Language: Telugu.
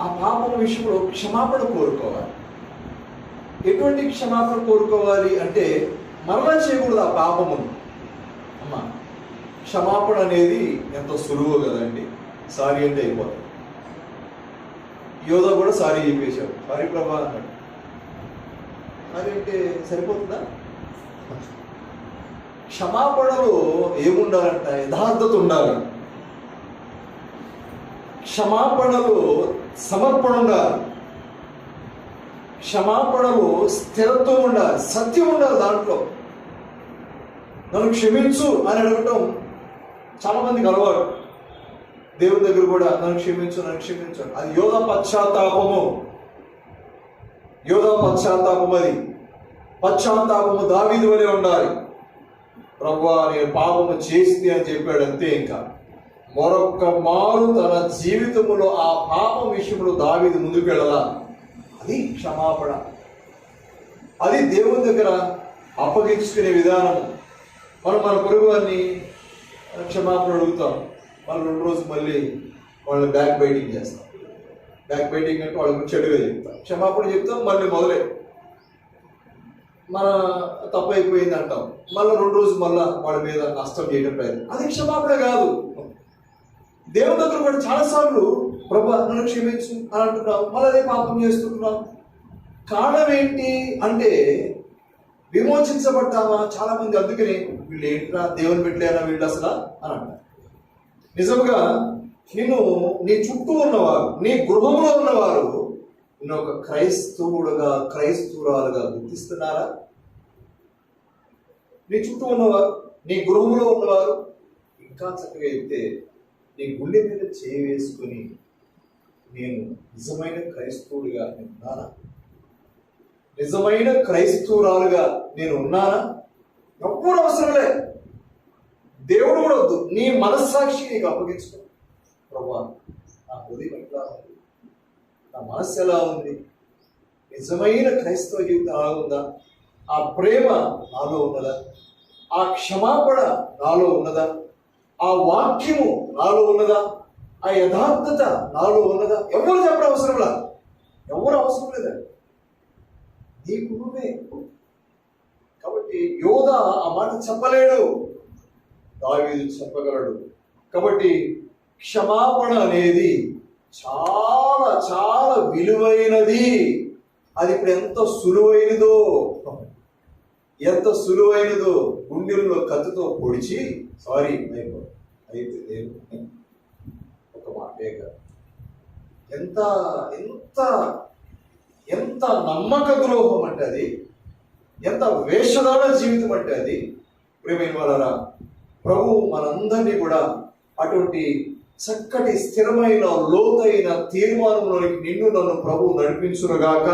ఆ పాపం విషయంలో క్షమాపణ కోరుకోవాలి. ఎటువంటి క్షమాపణ కోరుకోవాలి అంటే మరలా చేయకూడదు ఆ పాపమును అమ్మా క్షమాపణ అనేది ఎంత సులువు కదండి. సారీ అంటే అయిపోతుంది. యోధ కూడా సారీ చెప్పేశాడు. సారీ ప్రభా అన్నాడు. సారీ అంటే సరిపోతుందా? క్షమాపణలో ఏముండాలంట? యథార్థత ఉండాలి క్షమాపణలు సమర్పణ ఉండాలి క్షమాపణలు స్థిరత్వం ఉండాలి సత్యం ఉండాలి దాంట్లో. నన్ను క్షమించు అని అడగటం చాలా మందికి అలవాటు. దేవుని దగ్గర కూడా నన్ను క్షమించు నన్ను క్షమించు అది యోగ పశ్చాత్తాపము. యోగ పశ్చాత్తాపం అది. పశ్చాత్తాపము దావీదు వలె ఉండాలి. ప్రభు నేను పాపము చేసింది అని చెప్పాడు అంతే ఇంకా. మరొక్క మారు తన జీవితంలో ఆ పాపం విషయంలో దావిది ముందుకు వెళ్ళాల? అది క్షమాపణ. అది దేవుని దగ్గర అప్పగించుకునే విధానము మనం మన పొరుగు వారిని క్షమాపణ అడుగుతాం. మనం రెండు రోజులు మళ్ళీ వాళ్ళని బ్యాక్ బైటింగ్ చేస్తాం. బ్యాక్ బైటింగ్ అంటే వాళ్ళకి చెడుగా చెప్తాం. క్షమాపణ చెప్తాం మళ్ళీ మొదలే. మన తప్పు అయిపోయింది అంటాం. మళ్ళీ రెండు రోజులు మళ్ళీ వాళ్ళ మీద నష్టం చేయడం ప్రయత్నం అది క్షమాపణ కాదు. దేవుని దగ్గర కూడా చాలాసార్లు ప్రభా నన్ను క్షమించు అని అంటున్నాం మళ్ళీ అదే పాపం చేస్తుంటున్నాం కారణం ఏంటి అంటే విమోచించబడ్డామా చాలా మంది అందుకని వీళ్ళు ఏంట్రా దేవుని పెట్టలేరా వీళ్ళు అసలు అని అంటారు. నిజంగా నిన్ను నీ చుట్టూ ఉన్నవారు నీ గృహంలో ఉన్నవారు నిన్ను ఒక క్రైస్తవుడుగా క్రైస్తవురాలుగా గుర్తిస్తున్నారా? నీ చుట్టూ ఉన్నవారు నీ గృహంలో ఉన్నవారు ఇంకా చక్కగా చెప్తే నీ గుండె మీద చేయి వేసుకుని నేను నిజమైన క్రైస్తవుడిగా నేను ఉన్నానా? నిజమైన క్రైస్తవురాలుగా నేను ఉన్నానా? ఎప్పుడు అవసరంలే దేవుడు కూడా వద్దు. నీ మనస్సాక్షి నీకు అప్పగించుకో. ప్రభా నా హృదయం ఎట్లా ఉంది? నా మనస్సు ఎలా ఉంది? నిజమైన క్రైస్తవ జీవితం ఎలా ఉందా? ఆ ప్రేమ నాలో ఉన్నదా? ఆ క్షమాపణ నాలో ఉన్నదా? ఆ వాక్యము నాలో ఉన్నదా? ఆ యథార్థత నాలో ఉన్నదా? ఎవరు చెప్పడం అవసరంలా ఎవరు అవసరం లేదండి నీకు నువ్వే. కాబట్టి యోధ ఆ మాట చెప్పలేడు. దావీదు చెప్పగలడు. కాబట్టి క్షమాపణ అనేది చాలా చాలా విలువైనది. అది ఇప్పుడు ఎంత సులువైనదో. ఎంత సులువైనదో. గుండెల్లో కత్తితో పొడిచి సారీ అయిపో అయితే లేదు ఒక మాటే కాదు. ఎంత ఎంత ఎంత నమ్మక ద్రోహం అంటే అది? ఎంత వేషధార జీవితం అంటే అది? ప్రేమైన వాళ్ళరా ప్రభు మనందరినీ కూడా అటువంటి చక్కటి స్థిరమైన లోతైన తీర్మానంలోనికి నిన్ను నన్ను ప్రభు నడిపించునుగాక.